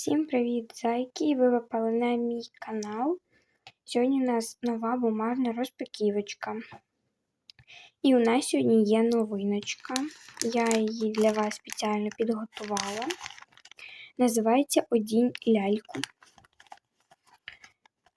Всім привіт, зайки! Ви попали на мій канал. Сьогодні у нас нова бумажна розпаківочка. І у нас сьогодні є новиночка. Я її для вас спеціально підготувала. Називається Одінь ляльку.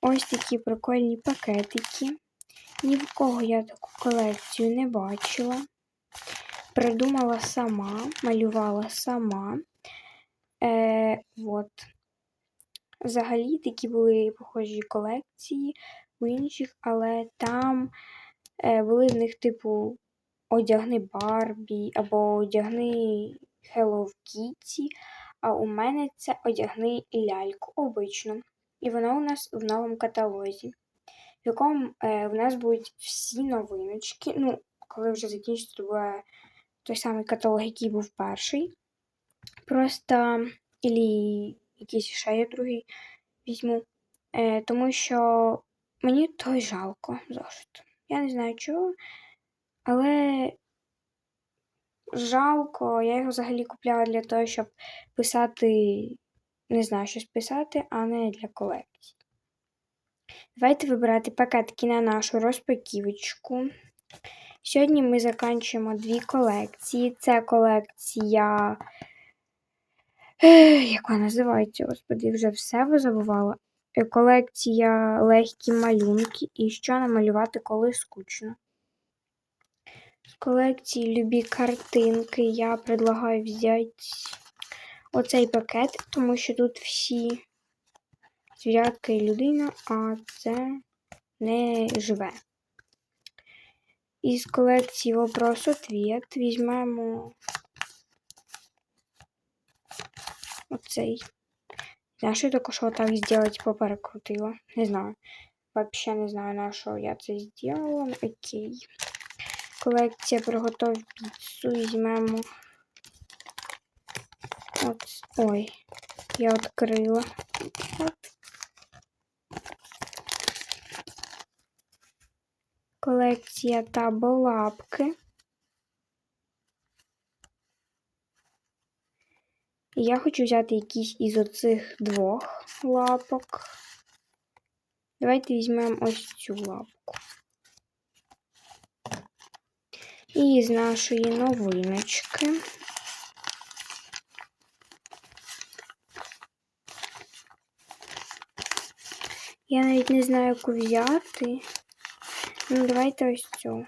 Ось такі прикольні пакетики. Ні в кого я таку колекцію не бачила. Придумала сама, малювала сама. Е, вот. Взагалі такі були похожі колекції у інших, але там е, були в них, типу, одягни Барбі або одягни Hello Kitty, а у мене це одягни ляльку обично. І вона у нас в новому каталозі, в якому е, в нас будуть всі новиночки. Ну, коли вже закінчиться, то буде той самий каталог, який був перший. Просто ілі якийсь ще я другий візьму. Е, Тому що мені той жалко зошит. Я не знаю чого, але жалко, я його взагалі купляла для того, щоб писати, не знаю, щось писати, а не для колекції. Давайте вибирати пакетки на нашу розпаківочку. Сьогодні ми закінчуємо дві колекції. Це колекція як вона називається, господи, вже все забувала. Е, колекція легкі малюнки і що намалювати, коли скучно. З колекції любі картинки я предлагаю взяти оцей пакет, тому що тут всі звірятка і людина, а це не живе. Із колекції вопрос ответ візьмемо оцей. Знаю, що я тільки що так зробити, поперекрутила. Не знаю. Вообще не знаю, на що я це зробила. Окей. Колекція приготов піцу. Візьмемо. От. Ой, я відкрила. От. Колекція таболапки. Я хочу взяти якийсь із оцих двох лапок. Давайте візьмемо ось цю лапку. І з нашої новиночки. Я навіть не знаю, яку взяти. Ну, давайте ось цю.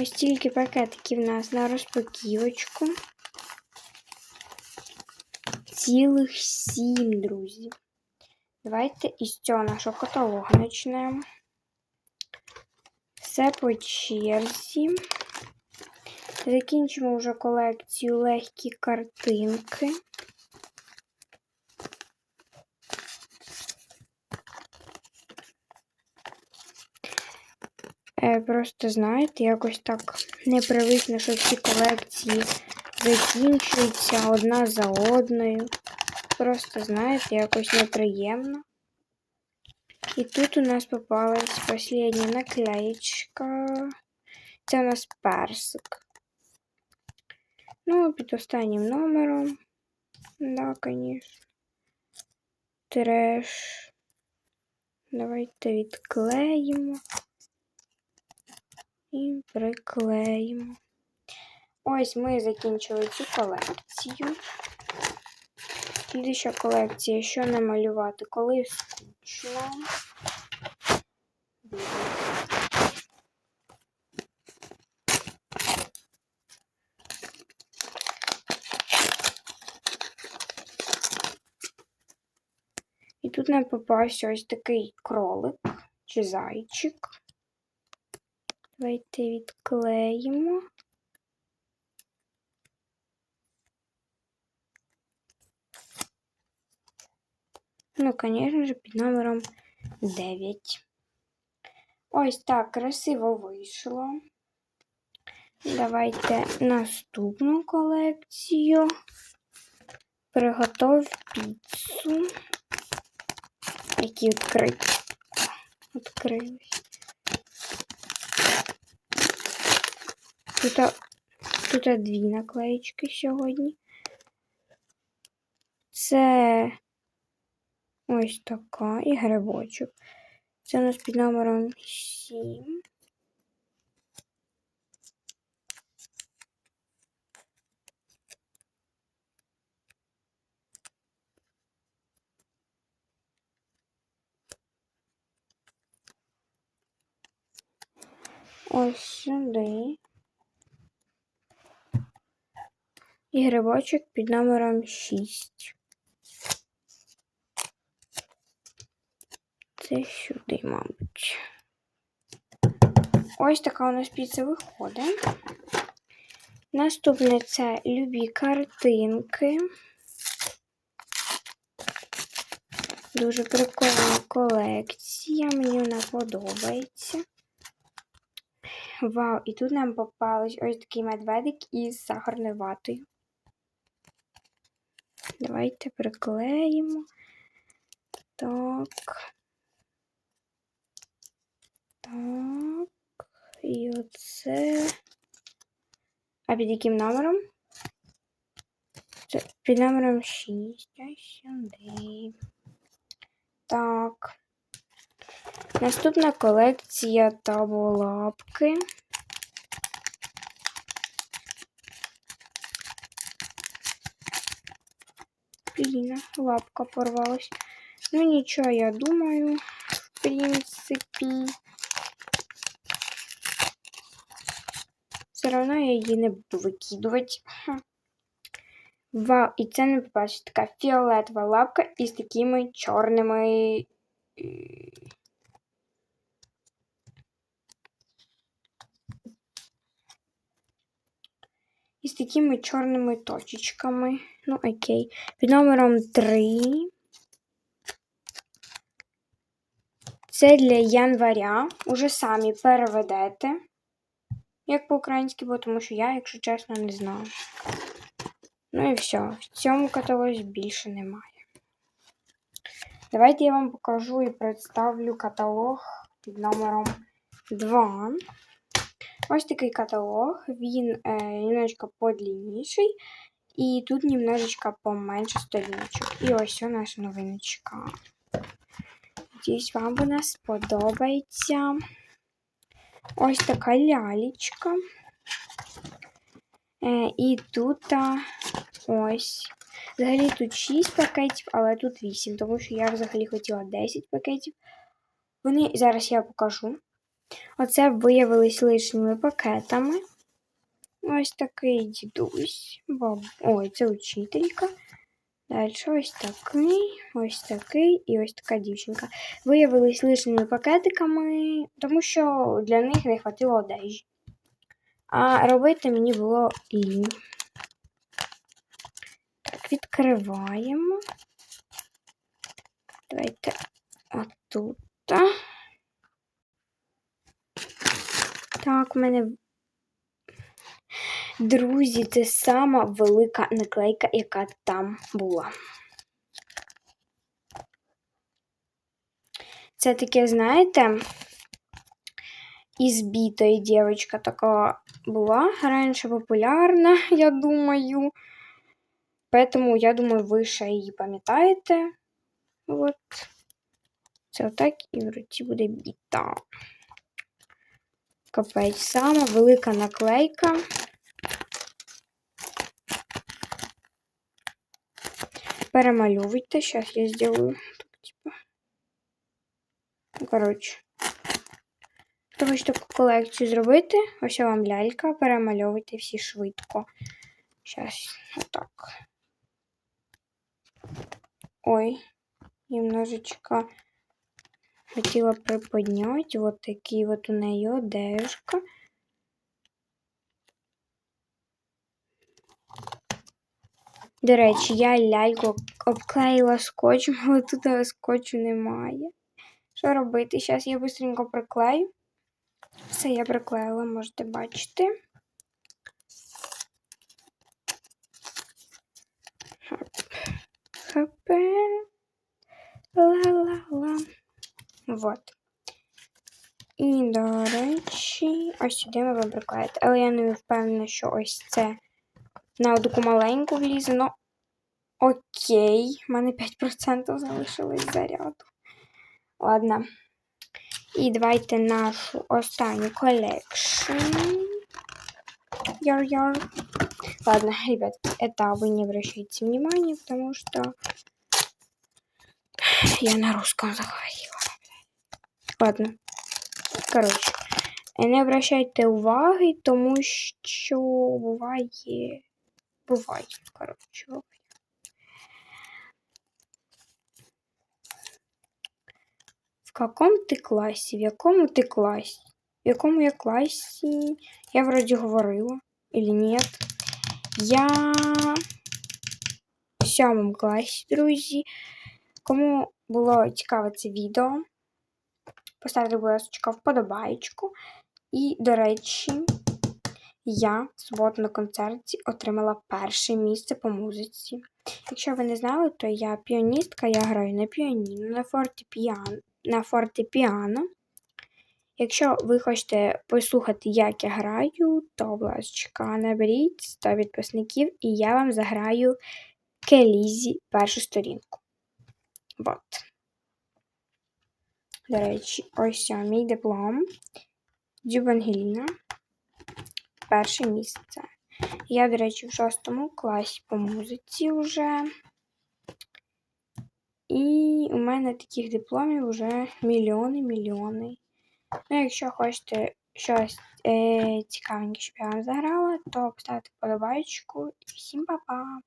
Ось тільки пакетики в нас на розпаківочку. Цілих сім, друзі. Давайте із цього нашого каталогу почнемо. Все по черзі. Закінчимо вже колекцію легкі картинки. Просто, знаєте, якось так непривично, що ці колекції закінчуються одна за одною. Просто, знаєте, якось неприємно. І тут у нас попалась последня наклеєчка. Це у нас персик. Ну, під останнім номером. Да, звісно. Треш. Давайте відклеїмо і приклеїмо. Ось ми закінчили цю колекцію. Слідуща колекція, що намалювати, коли скучно. І тут нам попався ось такий кролик чи зайчик. Давайте відклеїмо. Ну, звісно ж, під номером 9. Ось так красиво вийшло. Давайте наступну колекцію. Приготов піцу. Які відкриті. Відкрились. Тут тут дві наклеїчки сьогодні. Це ось така і грибочок. Це у нас під номером 7. Ось сюди. І грибочок під номером 6. Це сюди, мабуть. Ось така у нас піца виходить. Наступне це любі картинки. Дуже прикольна колекція. Мені вона подобається. Вау, і тут нам попались ось такий медведик із сахарною ватою. Давайте приклеїмо. Так. Так. І оце. А під яким номером? Це під номером 6. Ось сюди. Так. Наступна колекція таболапки. Блін, лапка порвалась. Ну нічого, я думаю, в принципі. Все одно я її не буду викидувати. Вау, і це не побачить така фіолетова лапка із такими чорними. Із такими чорними точечками. Ну, окей. Під номером 3. Це для января. Уже самі переведете. Як по-українськи, бо тому що я, якщо чесно, не знаю. Ну і все. В цьому каталозі більше немає. Давайте я вам покажу і представлю каталог під номером 2. Ось такий каталог. Він е, немножко подлінніший. І тут немножечко поменше сторіночок. І ось у наша новиночка. Надіюсь, вам вона сподобається. Ось така лялечка. Е, і тут а, ось. Взагалі тут 6 пакетів, але тут 8, тому що я взагалі хотіла 10 пакетів. Вони зараз я покажу. Оце виявились лишніми пакетами. Ось такий дідусь. Баб... Ой, це учителька. Далі ось такий, ось такий і ось така дівчинка. Виявились лишніми пакетиками, тому що для них не хватило одежі. А робити мені було лінь. Так, відкриваємо. Давайте отут. Так, у мене. Друзі, це сама велика наклейка, яка там була. Це таке, знаєте, ізбітої дівчинка така була раніше популярна, я думаю. Поэтому, я думаю, ви ще її пам'ятаєте. От. Це отак і в руці буде біта. Капець. Сама велика наклейка. Перемальовуйте. Сейчас я сделаю так, типа. Ну, коротше. Хто хоче таку колекцію зробити, ось вам лялька, перемальовуйте всі швидко. Зараз, отак. Ой, немножечко хотіла приподняти. Вот такий вот у неї одежка. До речі, я ляльку обклеїла скотчем, але тут скотчу немає. Що робити? Зараз я швидко приклею. Все, я приклеїла, можете бачити. Хоп. Хопе. Ла-ла-ла. Вот. І, до речі, ось сюди ми приклеїти. Але я не впевнена, що ось це на таку маленьку влізе, ну Окей, в мене 5% залишилось заряду. Ладно. І давайте нашу останню колекшн. Яр-яр. Ладно, ребят, это вы не обращайте внимания, потому что я на русском заговорила. Ладно. Коротше, не обращайте уваги, тому що буває. Буває, коротше. В каком ти класі? В якому ти класі? В якому я класі? Я вроді говорила. Или нет? Я в сьомому класі, друзі. Кому було цікаве це відео, поставте, будь ласка, вподобайку. І, до речі, я в суботу на концерті отримала перше місце по музиці. Якщо ви не знали, то я піаністка, я граю на піаніно, на фортепіано, на фортепіано. Якщо ви хочете послухати, як я граю, то, будь наберіть 100 підписників, і я вам заграю Келізі першу сторінку. Вот. До речі, ось мій диплом. Дюбангеліна. Перше місце. Я, до речі, в шостому класі по музиці вже. І у мене таких дипломів вже мільйони, мільйони. Ну, якщо хочете щось е, цікавеньке, щоб я вам заграла, то поставте подобайку всім па-па!